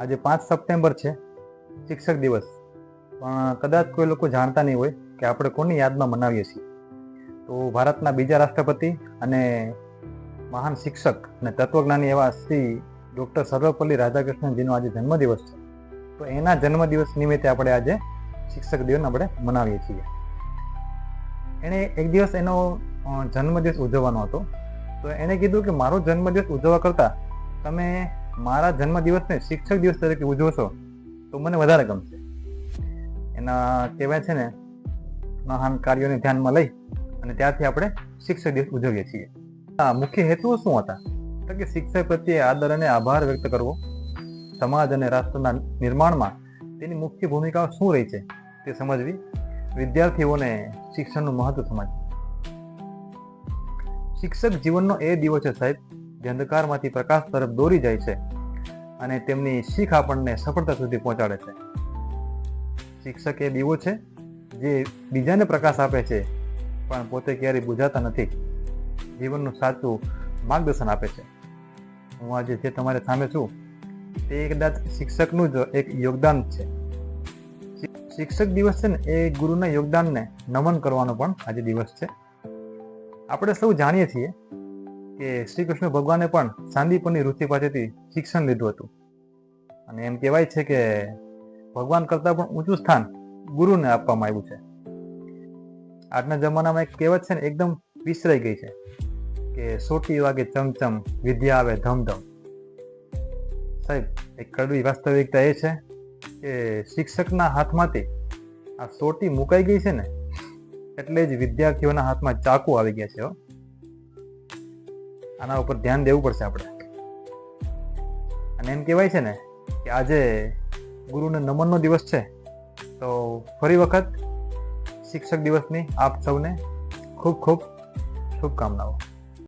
આજે પાંચ સપ્ટેમ્બર છે, શિક્ષક દિવસ. પણ કદાચ કોઈ લોકો જાણતા નહીં હોય કે આપણે કોની યાદમાં મનાવીએ છીએ. તો ભારતના બીજા રાષ્ટ્રપતિ અને મહાન શિક્ષક અને તત્વજ્ઞાની એવા શ્રી ડૉક્ટર સર્વપલ્લી રાધાકૃષ્ણનજીનો આજે જન્મદિવસ છે. તો એના જન્મદિવસ નિમિત્તે આપણે આજે શિક્ષક દિવસ આપણે મનાવીએ છીએ. એણે એક દિવસ એનો જન્મદિવસ ઉજવવાનો હતો. તો એણે કીધું કે મારો જન્મદિવસ ઉજવવા કરતાં તમે મારા જન્મદિવસને શિક્ષક દિવસ તરીકે ઉજવશો તો મને વધારે ગમશે. એના કહેવાય છે ને, મહાન કાર્યોને ધ્યાનમાં લઈ અને ત્યારથી આપણે શિક્ષક દિવસ ઉજવીએ છીએ. આ મુખ્ય હેતુઓ શું હતા? તો કે શિક્ષક પ્રત્યે આદર અને આભાર વ્યક્ત કરવો. સમાજ અને રાષ્ટ્રના નિર્માણમાં તેની મુખ્ય ભૂમિકાઓ શું રહી છે, તે સમજવી. વિદ્યાર્થીઓને શિક્ષણનું મહત્વ સમજવું. શિક્ષક જીવનનો એ દિવસ છે સાહેબ જે અંધકારમાંથી પ્રકાશ તરફ દોરી જાય છે અને તેમની શીખ આપણને સફળતા સુધી પહોંચાડે છે. શિક્ષક એ દીવો છે, જે બીજાને પ્રકાશ આપે છે, પણ પોતે ક્યારેય બુજાતા નથી. જીવનનું સાચું માર્ગદર્શન આપે છે. હું આજે જે તમારી સામે છું, તે કદાચ શિક્ષકનું જ એક યોગદાન છે. શિક્ષક દિવસ છે ને, એ ગુરુના યોગદાનને નમન કરવાનો પણ આજે દિવસ છે. આપણે સૌ જાણીએ છીએ કે શ્રી કૃષ્ણ ભગવાને પણ સાંદીપની ઋષિ પાસેથી શિક્ષણ લીધું હતું. અને એમ કહેવાય છે કે ભગવાન કરતાં પણ ઊંચું સ્થાન ગુરુને આપવામાં આવ્યું છે. આજના જમાનામાં એક કહેવત છે ને, એકદમ વિસરાઈ ગઈ છે કે સોટી વાગે ચમચમ, વિદ્યા આવે ધમધમ. સાહેબ, એક કડવી વાસ્તવિકતા એ છે કે શિક્ષકના હાથમાંથી આ સોટી મુકાઈ ગઈ છે ને, એટલે જ વિદ્યાર્થીઓના હાથમાં ચાકુ આવી ગયા છે હો. આના ઉપર ધ્યાન દેવું પડશે આપણે. અને એમ કહેવાય છે ને કે આજે ગુરુને નમનનો દિવસ છે, તો ફરી વખત શિક્ષક દિવસની આપ સૌને ખૂબ ખૂબ શુભકામનાઓ.